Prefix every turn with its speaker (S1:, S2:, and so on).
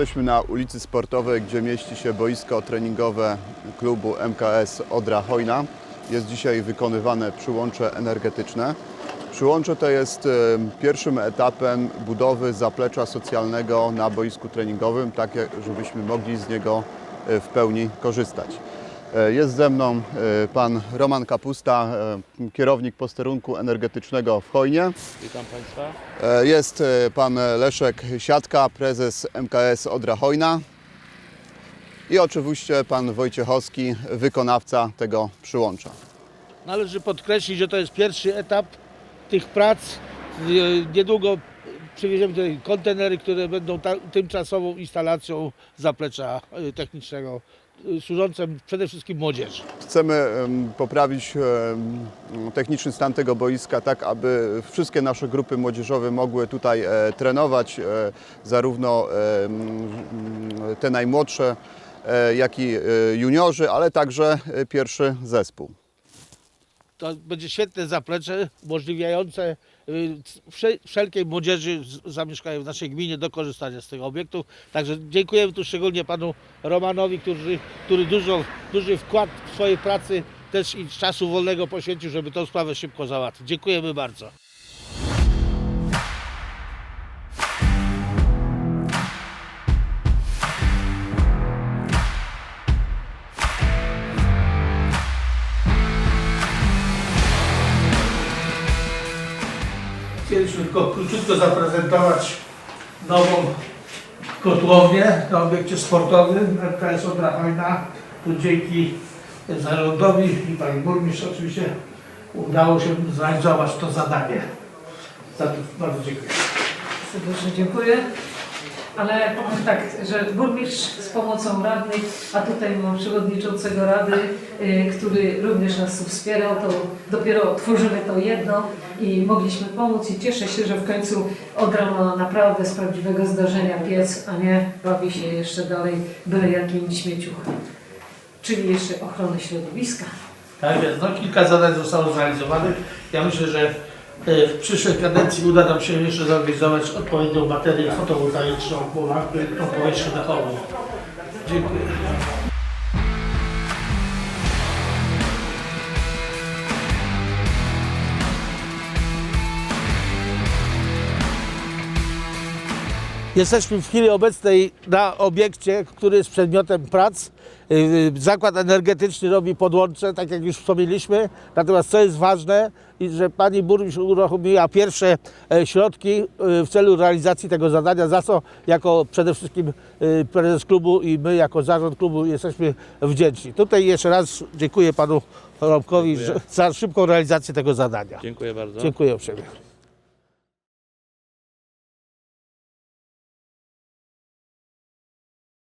S1: Jesteśmy na ulicy Sportowej, gdzie mieści się boisko treningowe klubu MKS Odra Hojna. Jest dzisiaj wykonywane przyłącze energetyczne. Przyłącze to jest pierwszym etapem budowy zaplecza socjalnego na boisku treningowym, tak żebyśmy mogli z niego e, w pełni korzystać. E, Jest ze mną e, pan Roman Kapusta, e, kierownik posterunku energetycznego w Hojnie.
S2: Witam Państwa.
S1: Jest pan Leszek Siatka, prezes MKS Odra Hojna. I oczywiście pan Wojciechowski, wykonawca tego przyłącza.
S2: Należy podkreślić, że to jest pierwszy etap tych prac. Niedługo przywieziemy tutaj kontenery, które będą tymczasową instalacją zaplecza technicznego, służącym przede wszystkim młodzieży.
S1: Chcemy em, poprawić techniczny stan tego boiska tak, aby wszystkie nasze grupy młodzieżowe mogły tutaj e, trenować, e, zarówno te najmłodsze, e, jak i juniorzy, ale także pierwszy zespół.
S2: To będzie świetne zaplecze umożliwiające y, wsze- wszelkiej młodzieży zamieszkającej w naszej gminie do korzystania z tego obiektu. Także dziękujemy tu szczególnie panu Romanowi, który, który dużo, duży wkład w swojej pracy też i czasu wolnego poświęcił, żeby tą sprawę szybko załatwić. Dziękujemy bardzo. Chcieliśmy tylko króciutko zaprezentować nową kotłownię na obiekcie sportowym MKS Odra Hojna. Tu dzięki zarządowi i pani burmistrz oczywiście udało się zrealizować to zadanie. Za to bardzo dziękuję.
S3: Serdecznie dziękuję. Ale powiem tak, że burmistrz z pomocą radnych, a tutaj mam przewodniczącego rady, y, który również nas wspierał, to dopiero tworzymy to jedno i mogliśmy pomóc i cieszę się, że w końcu Odra ma naprawdę z prawdziwego zdarzenia piec, a nie bawi się jeszcze dalej byle jakim śmieciuchem. Czyli jeszcze ochrony środowiska.
S2: Tak jest, no kilka zadań zostało zrealizowanych. Ja myślę, że w przyszłej kadencji uda nam się jeszcze zorganizować odpowiednią baterię fotowoltaiczną lampy, tą powierzchnię dachową. Dziękuję. Jesteśmy w chwili obecnej na obiekcie, który jest przedmiotem prac. Yy, Zakład energetyczny robi podłącze, tak jak już wspomnieliśmy. Natomiast co jest ważne, że pani burmistrz uruchomiła pierwsze e, środki e, w celu realizacji tego zadania, za co jako przede wszystkim prezes klubu i my jako zarząd klubu jesteśmy wdzięczni. Tutaj jeszcze raz dziękuję panu Robkowi że- za szybką realizację tego zadania.
S4: Dziękuję bardzo.
S2: Dziękuję uprzejmie.